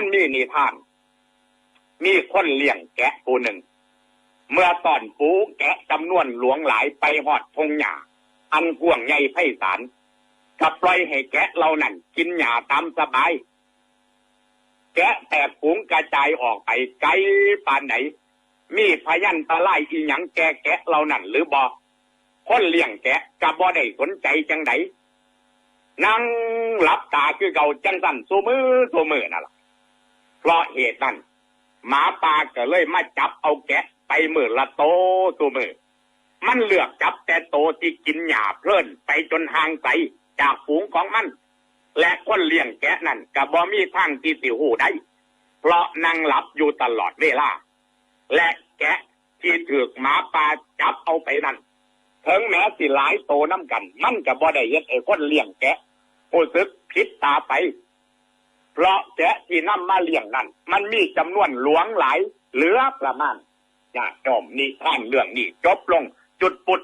มันมีนิทาน มีคนเลี้ยงแกะผู้หนึ่ง เมื่อตอนปูแกะจำนวนหลวงหลายไปหอดทงหญ้าอันกว้างใหญ่ไพศาลก็ปล่อยให้แกะเหล่านั้นกินหญ้าตามสบาย แกะแต่ฝูงกระจายออกไปไกลปานไหน มีพยันตะไลอีหยังแกแกะเหล่านั้นหรือบอกคนเลี้ยงแกะกับบ่ได้สนใจจังไดนั่งหลับตาคือเก่าจังสั่นสูมือสูมือนั่นล่ะ เพราะเหตุนั้นหมาป่าก็เลยมาจับเอาแกะไปมือละโตตัวมือ มันเลือกจับแต่โตที่กินหญ้าเพลินไปจนห่างไกลจากฝูงของมัน และคนเลี้ยงแกะนั่นก็บ่มีทางที่สิหูได้ เพราะนั่งหลับอยู่ตลอดเวลา และแกะที่ถูกหมาป่าจับเอาไปนั่นถึงแม้สิหลายโตน้ำกัน มันก็บ่ได้เฮ็ดไอ้คนเลี้ยงแกะรู้สึกผิดตาไป เพราะแกะที่นำมาเลี้ยงนั้น มันมีจำนวนหลวงหลายเหลือประมาณญาติโยมนี่ท่านเรื่องนี้จบลงจุดปุด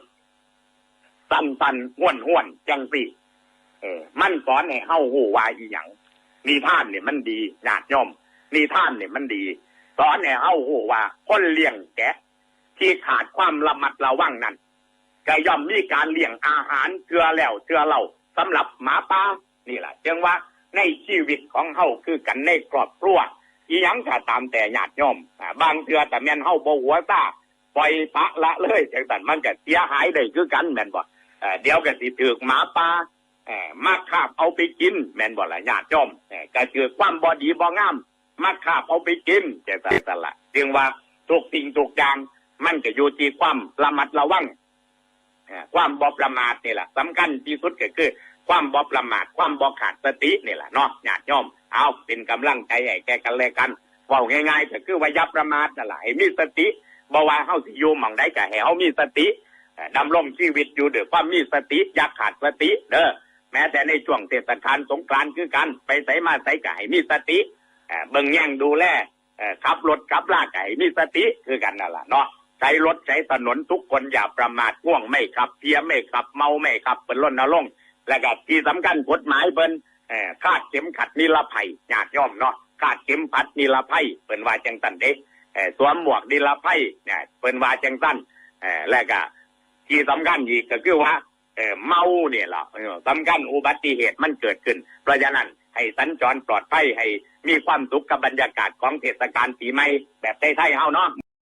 สันสันห้วนห้วนจังสิเออ มันสอนให้เฮาหูวายอีหยังนิท่านเนี่ยมันดีญาติโยมนิท่านเนี่ยมันดี สอนให้เฮาหูว่าคนเลี้ยงแกะ ที่ขาดความระมัดระวังนั้นก็ย่อมมีการเลี้ยงอาหารเกลือแล้วเกลือเล่าสำหรับหมาป่านี่แหละจึงว่า ในชีวิตของเฮาคือกันในครอบครัวอีหยังก็ตามแต่ญาติโยมอ่าบางเทื่อแต่แม่นเฮาบ่หัวซาปล่อยปะละเลยจังซั่นมันก็เสียหายได้คือกันแม่นบ่เอ่อเดี๋ยวก็สิถูกหมาป่าเอ่อมาคาบเอาไปกิน แม่นบ่ล่ะญาติโยมก็คือความบ่ดีบ่งามมาคาบเอาไปกินจังซั่นล่ะจึงว่าทุกสิ่งทุกอย่างมันก็อยู่ที่ความระมัดระวังความบ่ประมาทนี่แหละสำคัญที่สุดก็คือ ความบ่ประมาทความบ่ขาดสตินี่แหละเนาะญาติโยมเอาเป็นกำลังใจให้แก่กันและกันเว้าง่ายๆก็คือว่าย่าประมาทนั่นแหละให้มีสติบ่ว่าเฮาสิอยู่หม่องใดก็ให้เฮามีสติดำรงชีวิตอยู่ด้วยความมีสติอย่าขาดสติเด้อแม้แต่ในช่วงเทศกาลสงกรานต์คือกันไปไสมาไสก็ให้มีสติเออบิ่งแย่งดูแลเออขับรถขับลากก็ให้มีสติคือกันนั่นแหละเนาะใช้รถใช้ถนนทุกคนอย่าประมาทง่วงไม่ขับเพียไม่ขับเมาไม่ขับเป็นล้นนรงค์ และก็ที่สำคัญกฎหมายเปิ้นคาดเข็มขัดนิรภัยญาติโยมเนาะคาดเข็มขัดนิรภัยเปิ้นว่าจังสันเด้เอ่อสวมหมวกนิรภัยเนี่ยเปิ้นว่าจังสันและก็ที่สำคัญอีกก็คือว่าเมาเนี่ยล่ะเออสำคัญอุบัติเหตุมันเกิดขึ้น เพราะฉะนั้นให้สัญจรปลอดภัยให้มีความสุขกับบรรยากาศของเทศกาลปีใหม่แบบไทยๆเฮาเนาะ